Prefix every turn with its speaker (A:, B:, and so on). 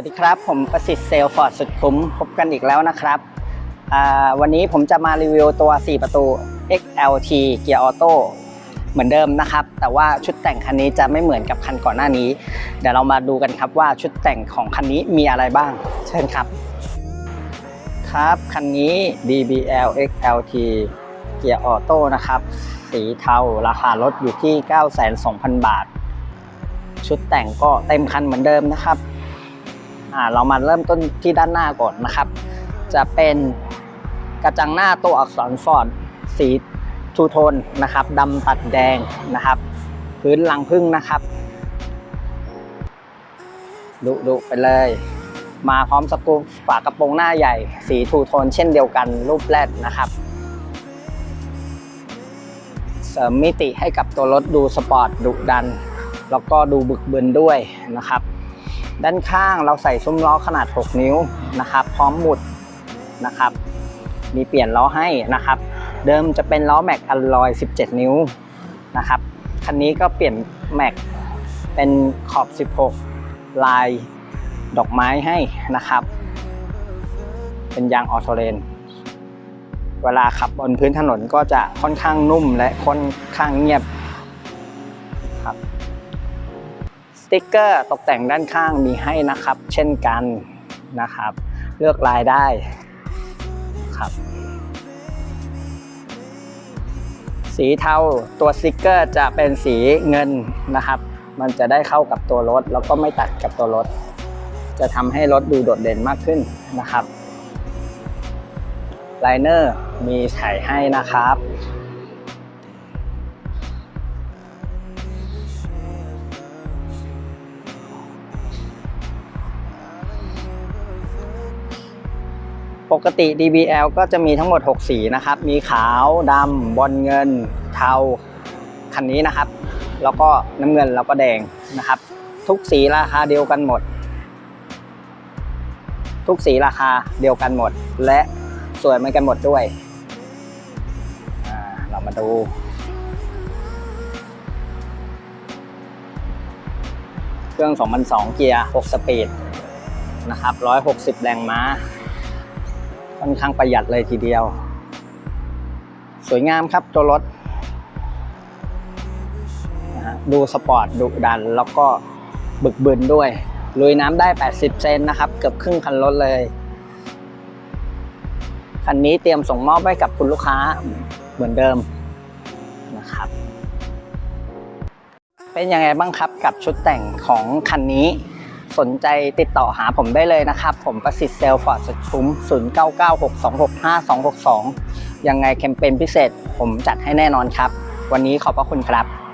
A: วัสดีครับ ผมประสิทธิ์เซลฟอร์ดสุดคุ้มพบกันอีกแล้วนะครับวันนี้ผมจะมารีวิวตัว 4 ประตู XLT เกียร์ออโต้เหมือนเดิมนะครับ แต่ว่าชุดแต่งคันนี้จะไม่เหมือนกับคันก่อนหน้านี้ เดี๋ยวเรามาดูกันครับว่าชุดแต่งของคันนี้มีอะไรบ้าง เชิญครับ ครับคันนี้ DBL XLT เกียร์ออโต้นะครับ สีเทาราคารถอยู่ที่ 9 2 0 0 0 บาท ชุดแต่งก็เต็มคันเหมือนเดิมนะครับ อ่าเรามาเริ่มต้นที่ด้านหน้าก่อนนะครับ จะเป็นกระจังหน้าตัวอักษรฟอร์ดสีทูโทนนะครับดำตัดแดงนะครับ พื้นลังพึ่งนะครับดุดุไปเลย มาพร้อมสกูฝากระโปรงหน้าใหญ่ สีทูโทนเช่นเดียวกันรูปแรดนะครับ เสริมมิติให้กับตัวรถดูสปอร์ตดุดัน แล้วก็ดูบึกบึนด้วยนะครับ ด้านข้างเราใส่ซุ้มล้อขนาด 6 นิ้วนะครับ พร้อมหมุดนะครับ มีเปลี่ยนล้อให้นะครับ เดิมจะเป็นล้อแม็กอลลอย 17 นิ้วนะครับคันนี้ก็เปลี่ยนแม็กเป็นขอบ 16 ลายดอกไม้ให้นะครับ เป็นยางออโตเรนเวลาขับบนพื้นถนนก็จะค่อนข้างนุ่มและค่อนข้างเงียบ ติกเกอร์ตกแต่งด้านข้างมีให้นะครับ เช่นกันนะครับ เลือกลายได้ครับ สีเทาตัวสติกเกอร์จะเป็นสีเงินนะครับ มันจะได้เข้ากับตัวรถ แล้วก็ไม่ตัดกับตัวรถ จะทำให้รถดูโดดเด่นมากขึ้นนะครับไลเนอร์มีใส่ให้นะครับ ปกติ DBL ก็จะมีทั้งหมด 6 สีนะครับ มีขาวดำบอลเงิน เทา คันนี้นะครับ แล้วก็น้ำเงินแล้วก็แดงนะครับ ทุกสีราคาเดียวกันหมด ทุกสีราคาเดียวกันหมด และสวยเหมือนกันหมดด้วย เรามาดูเครื่อง 2002 เกียร์ 6 สปีด นะครับ 160 แรงม้า ค่อนข้างประหยัดเลยทีเดียว สวยงามครับตัวรถ ดูสปอร์ตดุดัน แล้วก็บึกบึนด้วยลุยน้ำได้ 80 เซนนะครับ เกือบครึ่งคันรถเลย คันนี้เตรียมส่งมอบให้กับคุณลูกค้าเหมือนเดิมนะครับ เป็นยังไงบ้างครับกับชุดแต่งของคันนี้ สนใจติดต่อหาผมได้เลยนะครับ ผมประสิทธิ์เซลล์ฟอร์ดสุดคุ้ม 0996265262 ยังไงแคมเปญพิเศษ ผมจัดให้แน่นอนครับ วันนี้ขอบพระคุณครับ